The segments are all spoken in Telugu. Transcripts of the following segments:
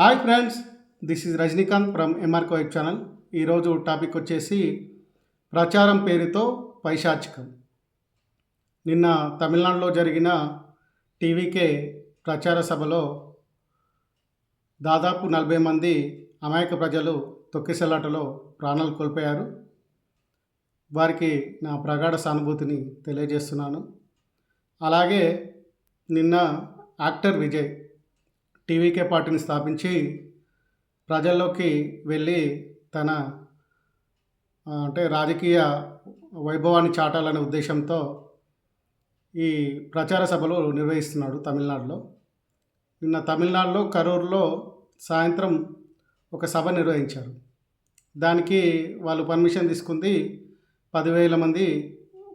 Hi friends this is Rajinikanth from M R K web channel ఈరోజు టాపిక్ వచ్చేసి ప్రచారం పేరుతో పైశాచికం. నిన్న తమిళనాడులో జరిగిన టీవీకే ప్రచార సభలో దాదాపు నలభై మంది అమాయక ప్రజలు తొక్కిసలాటలో ప్రాణాలు కోల్పోయారు. వారికి నా ప్రగాఢ సానుభూతిని తెలియజేస్తున్నాను. అలాగే నిన్న యాక్టర్ విజయ్ టీవీకే పార్టీని స్థాపించి ప్రజల్లోకి వెళ్ళి తన అంటే రాజకీయ వైభవాన్ని చాటాలనే ఉద్దేశంతో ఈ ప్రచార సభలు నిర్వహిస్తున్నాడు తమిళనాడులో. నిన్న తమిళనాడులో కరూరులో సాయంత్రం ఒక సభ నిర్వహించారు. దానికి వాళ్ళు పర్మిషన్ తీసుకుంది పదివేల మంది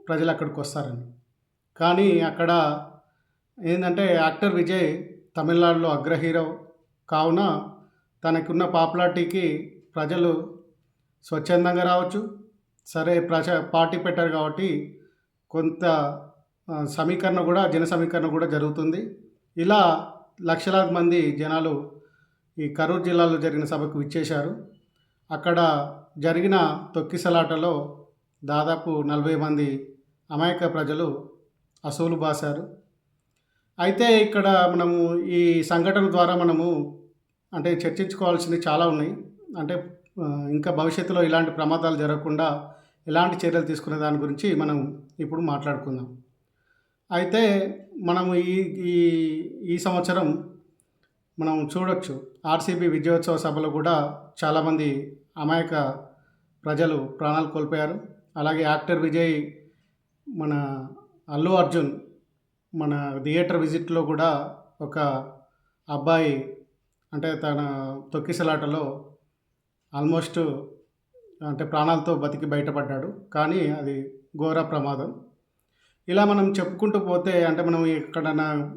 ప్రజలు అక్కడికి వస్తారని. కానీ అక్కడ ఏంటంటే యాక్టర్ విజయ్ తమిళనాడులో అగ్ర హీరో కావున తనకున్న పాపులారిటీకి ప్రజలు స్వచ్ఛందంగా రావచ్చు. సరే ప్రజ పార్టీ పెట్టారు కాబట్టి కొంత సమీకరణ కూడా జన సమీకరణ కూడా జరుగుతుంది. ఇలా లక్షలాది మంది జనాలు ఈ కరూరు జిల్లాలో జరిగిన సభకు విచ్చేశారు. అక్కడ జరిగిన తొక్కిసలాటలో దాదాపు నలభై మంది అమాయక ప్రజలు అసూలు బాశారు. అయితే ఇక్కడ మనము ఈ సంఘటన ద్వారా మనము అంటే చర్చించుకోవాల్సినవి చాలా ఉన్నాయి. అంటే ఇంకా భవిష్యత్తులో ఇలాంటి ప్రమాదాలు జరగకుండా ఎలాంటి చర్యలు తీసుకునే దాని గురించి మనం ఇప్పుడు మాట్లాడుకుందాం. అయితే మనము ఈ ఈ ఈ సంవత్సరం మనం చూడొచ్చు ఆర్సీబీ విజయోత్సవ సభలో కూడా చాలామంది అమాయక ప్రజలు ప్రాణాలు కోల్పోయారు. అలాగే యాక్టర్ విజయ్ మన అల్లు అర్జున్ మన థియేటర్ విజిట్లో కూడా ఒక అబ్బాయి అంటే తన తొక్కిసలాటలో ఆల్మోస్ట్ అంటే ప్రాణాలతో బతికి బయటపడ్డాడు. కానీ అది ఘోర ప్రమాదం. ఇలా మనం చెప్పుకుంటూ పోతే అంటే మనం ఎక్కడైనా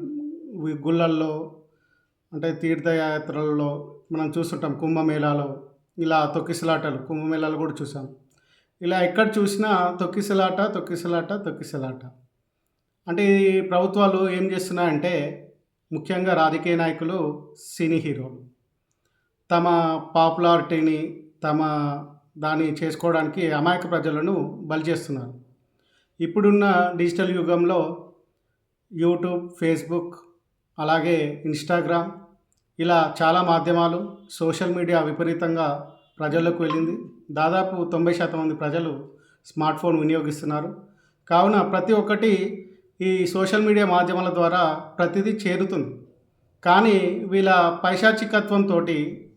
గుళ్ళల్లో అంటే తీర్థయాత్రలలో మనం చూస్తుంటాం కుంభమేళాలో. ఇలా తొక్కిసలాటలు కుంభమేళాలు కూడా చూసాం. ఇలా ఎక్కడ చూసినా తొక్కిసలాట తొక్కిసలాట తొక్కిసలాట. అంటే ఈ ప్రభుత్వాలు ఏం చేస్తున్నాయంటే ముఖ్యంగా రాజకీయ నాయకులు సినీ హీరోలు. తమ పాపులారిటీని తమ దాన్ని చేసుకోవడానికి అమాయక ప్రజలను బలి చేస్తున్నారు. ఇప్పుడున్న డిజిటల్ యుగంలో యూట్యూబ్ ఫేస్బుక్ అలాగే ఇన్స్టాగ్రామ్ ఇలా చాలా మాధ్యమాలు సోషల్ మీడియా విపరీతంగా ప్రజల్లోకి వెళ్ళింది. దాదాపు తొంభై శాతం మంది ప్రజలు స్మార్ట్ ఫోన్ వినియోగిస్తున్నారు. కావున ప్రతి ఒక్కటి ఈ సోషల్ మీడియా మాధ్యమాల ద్వారా ప్రతిదీ చేరుతుంది. కానీ వీళ్ళ పైశాచికత్వంతో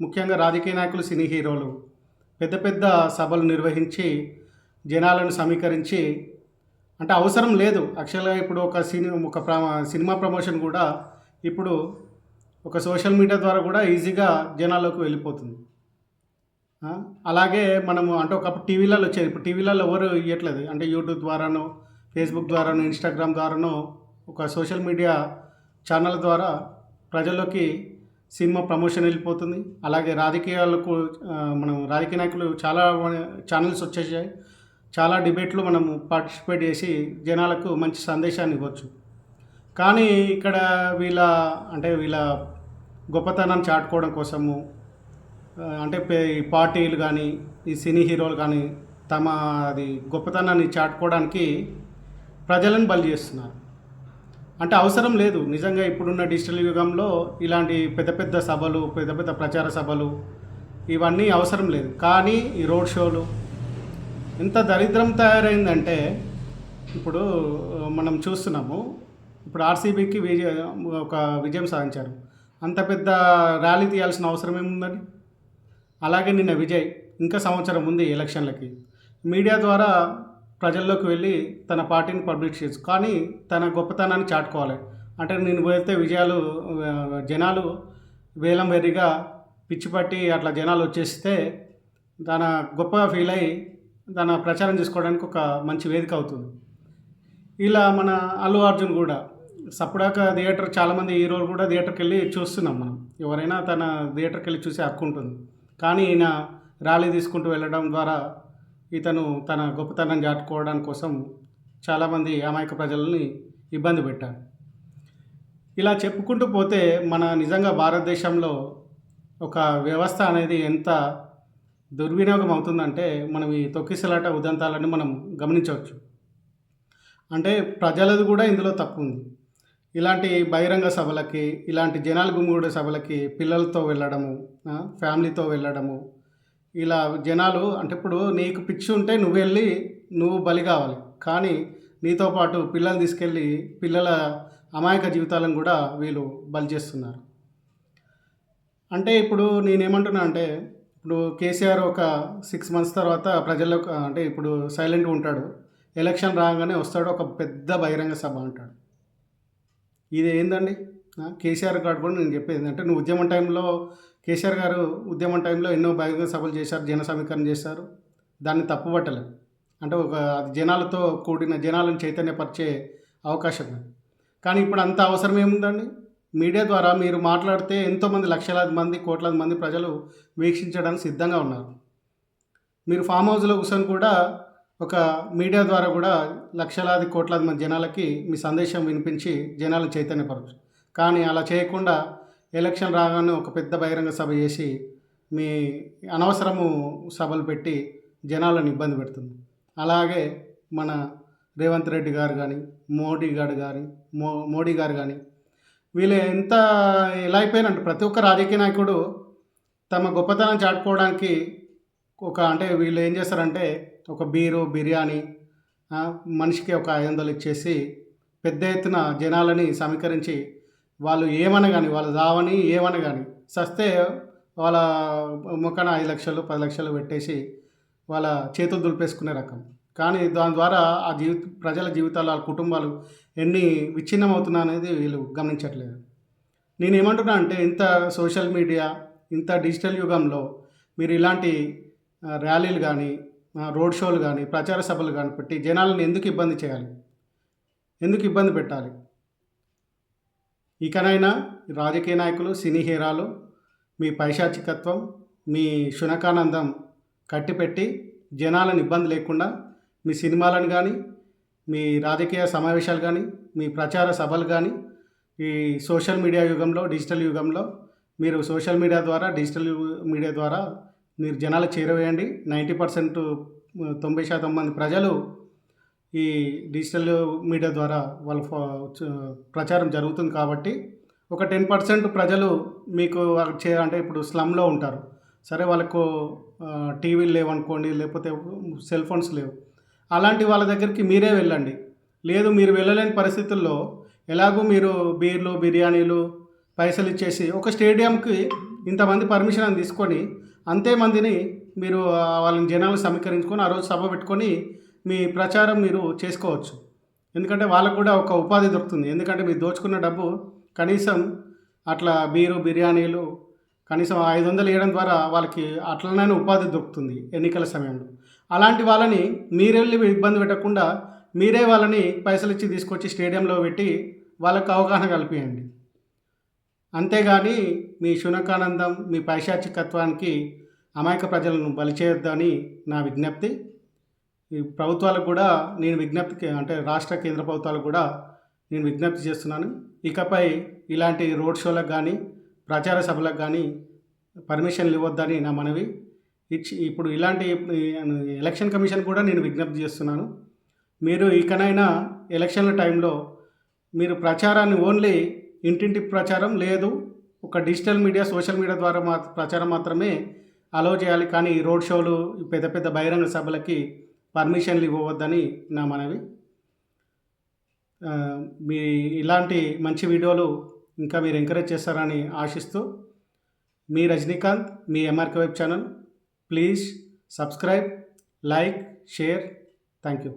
ముఖ్యంగా రాజకీయ నాయకులు సినీ హీరోలు పెద్ద పెద్ద సభలు నిర్వహించి జనాలను సమీకరించి అంటే అవసరం లేదు. యాక్చువల్గా ఇప్పుడు ఒక సినీ ఒక సినిమా ప్రమోషన్ కూడా ఇప్పుడు ఒక సోషల్ మీడియా ద్వారా కూడా ఈజీగా జనాల్లోకి వెళ్ళిపోతుంది. అలాగే మనము అంటే ఒకప్పుడు టీవీలలో వచ్చేది ఇప్పుడు టీవీలలో ఎవరు ఇవ్వట్లేదు అంటే యూట్యూబ్ ద్వారానో ఫేస్బుక్ ద్వారాను ఇన్స్టాగ్రామ్ ద్వారాను ఒక సోషల్ మీడియా ఛానల్ ద్వారా ప్రజల్లోకి సినిమా ప్రమోషన్ వెళ్ళిపోతుంది. అలాగే రాజకీయాలకు మనం రాజకీయ నాయకులు చాలా ఛానల్స్ వచ్చేసాయి. చాలా డిబేట్లు మనము పార్టిసిపేట్ చేసి జనాలకు మంచి సందేశాన్ని ఇవ్వచ్చు. కానీ ఇక్కడ వీళ్ళ అంటే వీళ్ళ గొప్పతనాన్ని చాటుకోవడం కోసము అంటే ఈ పార్టీలు కానీ ఈ సినీ హీరోలు కానీ తమ అది గొప్పతనాన్ని చాటుకోవడానికి ప్రజలను బలి చేస్తున్నారు. అంటే అవసరం లేదు. నిజంగా ఇప్పుడున్న డిజిటల్ యుగంలో ఇలాంటి పెద్ద పెద్ద సభలు పెద్ద పెద్ద ప్రచార సభలు ఇవన్నీ అవసరం లేదు. కానీ ఈ రోడ్ షోలు ఎంత దరిద్రం తయారైందంటే ఇప్పుడు మనం చూస్తున్నాము ఇప్పుడు ఆర్సీబీకి విజయ ఒక విజయం సాధించారు. అంత పెద్ద ర్యాలీ తీయాల్సిన అవసరం ఏముందండి? అలాగే నిన్న విజయ్ ఇంకా సంవత్సరం ఉంది ఎలక్షన్లకి. మీడియా ద్వారా ప్రజల్లోకి వెళ్ళి తన పార్టీని పబ్లిష్ చేయొచ్చు. కానీ తన గొప్పతనాన్ని చాటుకోవాలి. అంటే నేను పోతే విజయాలు జనాలు వేలం వెర్రిగా పిచ్చిపట్టి అట్లా జనాలు వచ్చేస్తే తన గొప్పగా ఫీల్ అయ్యి తన ప్రచారం చేసుకోవడానికి ఒక మంచి వేదిక అవుతుంది. ఇలా మన అల్లు అర్జున్ కూడా సప్పుడాక థియేటర్ చాలామంది హీరోలు కూడా థియేటర్కి వెళ్ళి చూస్తున్నాం మనం. ఎవరైనా తన థియేటర్కి వెళ్ళి చూసి హక్కు ఉంటుంది. కానీ ఈయన ర్యాలీ తీసుకుంటూ వెళ్ళడం ద్వారా ఇతను తన గొప్పతనం చాటుకోవడం కోసం చాలామంది అమాయక ప్రజలని ఇబ్బంది పెట్టారు. ఇలా చెప్పుకుంటూ పోతే మన నిజంగా భారతదేశంలో ఒక వ్యవస్థ అనేది ఎంత దుర్వినియోగం అవుతుందంటే మనం ఈ తొక్కిసలాట ఉదంతాలను మనం గమనించవచ్చు. అంటే ప్రజలది కూడా ఇందులో తప్పు ఉంది. ఇలాంటి బహిరంగ సభలకి ఇలాంటి జనాలు గుమ్మిగూడే సభలకి పిల్లలతో వెళ్ళడము ఫ్యామిలీతో వెళ్ళడము ఇలా జనాలు అంటే ఇప్పుడు నీకు పిచ్చి ఉంటే నువ్వు వెళ్ళి నువ్వు బలి కావాలి. కానీ నీతో పాటు పిల్లల్ని తీసుకెళ్ళి పిల్లల అమాయక జీవితాలను కూడా వీళ్ళు బలి చేస్తున్నారు. అంటే ఇప్పుడు నేనేమంటున్నా అంటే ఇప్పుడు కేసీఆర్ ఒక సిక్స్ మంత్స్ తర్వాత ప్రజల్లో అంటే ఇప్పుడు సైలెంట్గా ఉంటాడు. ఎలక్షన్ రాగానే వస్తాడు ఒక పెద్ద బహిరంగ సభ అంటాడు. ఇది ఏందండి? కేసీఆర్ గారు కూడా నేను చెప్పేది అంటే నువ్వు ఉద్యమం టైంలో కేసీఆర్ గారు ఉద్యమం టైంలో ఎన్నో బహిరంగ సభలు చేశారు జన సమీకరణ చేశారు. దాన్ని తప్పుపట్టలేదు. అంటే ఒక జనాలతో కూడిన జనాలను చైతన్యపరిచే అవకాశం కానీ ఇప్పుడు అంత అవసరం ఏముందండి? మీడియా ద్వారా మీరు మాట్లాడితే ఎంతోమంది లక్షలాది మంది కోట్లాది మంది ప్రజలు వీక్షించడానికి సిద్ధంగా ఉన్నారు. మీరు ఫామ్ హౌస్లో కూర్చొని కూడా ఒక మీడియా ద్వారా కూడా లక్షలాది కోట్లాది మంది జనాలకి మీ సందేశం వినిపించి జనాలు చైతన్యపరచు. కానీ అలా చేయకుండా ఎలక్షన్ రాగానే ఒక పెద్ద బహిరంగ సభ చేసి మీ అనవసరము సభలు పెట్టి జనాలను ఇబ్బంది పెడుతుంది. అలాగే మన రేవంత్ రెడ్డి గారు కానీ మోడీ గారు కానీ మో మోడీ గారు కానీ వీళ్ళు ఎంత ఎలా అయిపోయినంటే ప్రతి ఒక్క రాజకీయ నాయకుడు తమ గొప్పతనం చాటుకోవడానికి ఒక అంటే వీళ్ళు ఏం చేస్తారంటే ఒక బీరు బిర్యానీ మనిషికి ఒక ఐదు వందలు ఇచ్చేసి పెద్ద ఎత్తున జనాలని సమీకరించి వాళ్ళు ఏమనగాని కానీ వాళ్ళు రావని ఏమనగాని కానీ సస్తే వాళ్ళ ముఖాన ఐదు లక్షలు పది లక్షలు పెట్టేసి వాళ్ళ చేతులు దులిపేసుకునే రకం. కానీ దాని ద్వారా ఆ జీవిత ప్రజల జీవితాలు వాళ్ళ కుటుంబాలు ఎన్ని విచ్ఛిన్నమవుతున్నా అనేది వీళ్ళు గమనించట్లేదు. నేను ఏమంటున్నా అంటే ఇంత సోషల్ మీడియా ఇంత డిజిటల్ యుగంలో మీరు ఇలాంటి ర్యాలీలు కానీ రోడ్ షోలు కానీ ప్రచార సభలు కానీ పెట్టి జనాలను ఎందుకు ఇబ్బంది చేయాలి? ఎందుకు ఇబ్బంది పెట్టాలి? ఇకనైనా రాజకీయ నాయకులు సినీ హీరాలు మీ పైశాచికత్వం మీ శునకానందం కట్టిపెట్టి జనాలను ఇబ్బంది లేకుండా మీ సినిమాలను కానీ మీ రాజకీయ సమావేశాలు కానీ మీ ప్రచార సభలు కానీ ఈ సోషల్ మీడియా యుగంలో డిజిటల్ యుగంలో మీరు సోషల్ మీడియా ద్వారా డిజిటల్ మీడియా ద్వారా మీరు జనాలు చేరవేయండి. నైంటీ పర్సెంట్ తొంభై శాతం మంది ప్రజలు ఈ డిజిటల్ మీడియా ద్వారా వాళ్ళ ప్రచారం జరుగుతుంది కాబట్టి ఒక టెన్ పర్సెంట్ ప్రజలు మీకు చే అంటే ఇప్పుడు స్లమ్లో ఉంటారు. సరే వాళ్ళకు టీవీలు లేవనుకోండి లేకపోతే సెల్ ఫోన్స్ లేవు. అలాంటి వాళ్ళ దగ్గరికి మీరే వెళ్ళండి. లేదు మీరు వెళ్ళలేని పరిస్థితుల్లో ఎలాగో మీరు బీర్లు బిర్యానీలు పైసలు ఇచ్చేసి ఒక స్టేడియంకి ఇంతమంది పర్మిషన్ అని తీసుకొని అంతే మందిని మీరు వాళ్ళని జనాలు సమీకరించుకొని ఆ రోజు సభ పెట్టుకొని మీ ప్రచారం మీరు చేసుకోవచ్చు. ఎందుకంటే వాళ్ళకు కూడా ఒక ఉపాధి దొరుకుతుంది. ఎందుకంటే మీరు దోచుకున్న డబ్బు కనీసం అట్లా బీరు బిర్యానీలు కనీసం ఐదు వందలు ఇవ్వడం ద్వారా వాళ్ళకి అట్లనైనా ఉపాధి దొరుకుతుంది ఎన్నికల సమయంలో. అలాంటి వాళ్ళని మీరెళ్ళి ఇబ్బంది పెట్టకుండా మీరే వాళ్ళని పైసలు ఇచ్చి తీసుకొచ్చి స్టేడియంలో పెట్టి వాళ్ళకు అవగాహన కల్పించండి అంతేగాని మీ శునకానందం మీ పైశాచికత్వానికి అమాయక ప్రజలను బలి చేయొద్దని నా విజ్ఞప్తి. ఈ ప్రభుత్వాలకు కూడా నేను విజ్ఞప్తి అంటే రాష్ట్ర కేంద్ర ప్రభుత్వాలకు కూడా నేను విజ్ఞప్తి చేస్తున్నాను. ఇకపై ఇలాంటి రోడ్ షోలకు కానీ ప్రచార సభలకు కానీ పర్మిషన్లు ఇవ్వద్దని నా మనవి. ఇచ్చి ఇప్పుడు ఇలాంటి ఎలక్షన్ కమిషన్ కూడా నేను విజ్ఞప్తి చేస్తున్నాను. మీరు ఇకనైనా ఎలక్షన్ల టైంలో మీరు ప్రచారాన్ని ఓన్లీ ఇంటింటి ప్రచారం లేదు ఒక డిజిటల్ మీడియా సోషల్ మీడియా ద్వారా మా ప్రచారం మాత్రమే అలో చేయాలి. కానీ ఈ రోడ్ షోలు పెద్ద పెద్ద బహిరంగ సభలకి పర్మిషన్లు ఇవ్వవద్దని నా మనవి. మీ ఇలాంటి మంచి వీడియోలు ఇంకా మీరు ఎంకరేజ్ చేస్తారని ఆశిస్తూ మీ రజనీకాంత్ మీ M R K web channel please subscribe like share. Thank you.